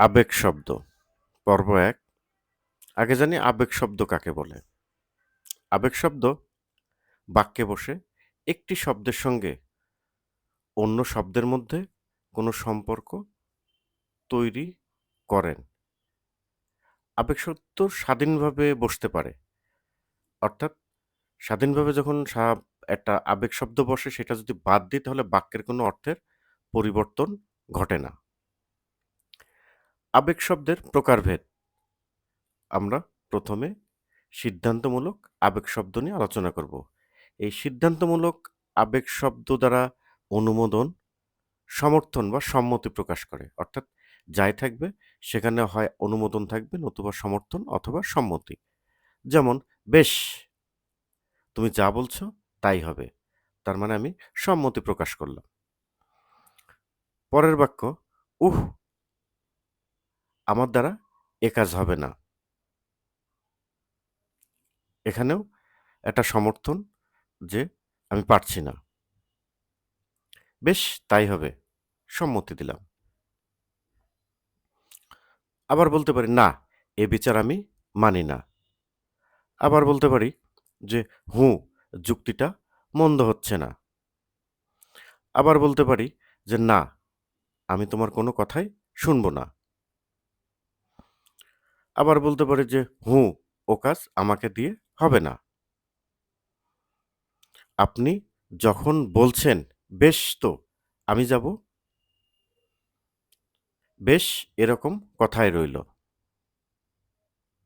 আবেগ শব্দ। পর্ব এক, আগে জানি আবেগ শব্দ কাকে বলে। আবেগ শব্দ বাক্যে বসে একটি শব্দের সঙ্গে অন্য শব্দের মধ্যে কোনো সম্পর্ক তৈরি করেন। আবেগ শব্দ স্বাধীনভাবে বসতে পারে। অর্থাৎ স্বাধীনভাবে যখন একটা আবেগ শব্দ বসে সেটা যদি বাদ দিই তাহলে বাক্যের কোনো অর্থের পরিবর্তন ঘটে না। আবেগ শব্দের প্রকারভেদ। আমরা প্রথমে সিদ্ধান্তমূলক আবেগ শব্দ নিয়ে আলোচনা করব। এই সিদ্ধান্তমূলক আবেগ শব্দ দ্বারা অনুমোদন, সমর্থন বা সম্মতি প্রকাশ করে। অর্থাৎ যাই থাকবে, সেখানে হয় অনুমোদন থাকবে নতুবা সমর্থন অথবা সম্মতি। যেমন, বেশ, তুমি যা বলছো তাই হবে। তার মানে আমি সম্মতি প্রকাশ করলাম। পরের বাক্য, উহ আমার দ্বারা এ কাজ হবে না। এখানেও একটা সমর্থন যে আমি পারছি না। বেশ, তাই হবে। সম্মতি দিলাম। আবার বলতে পারি, না, এ বিচার আমি মানি না। আবার বলতে পারি যে, হুঁ, যুক্তিটা মন্দ হচ্ছে না। আবার বলতে পারি যে, না, আমি তোমার কোনো কথাই শুনব না। আবার বলতে পারে যে, হুঁ, ও কাজ আমাকে দিয়ে হবে না। আপনি যখন বলছেন, বেশ তো, আমি যাব? বেশ এরকম কথাই রইল।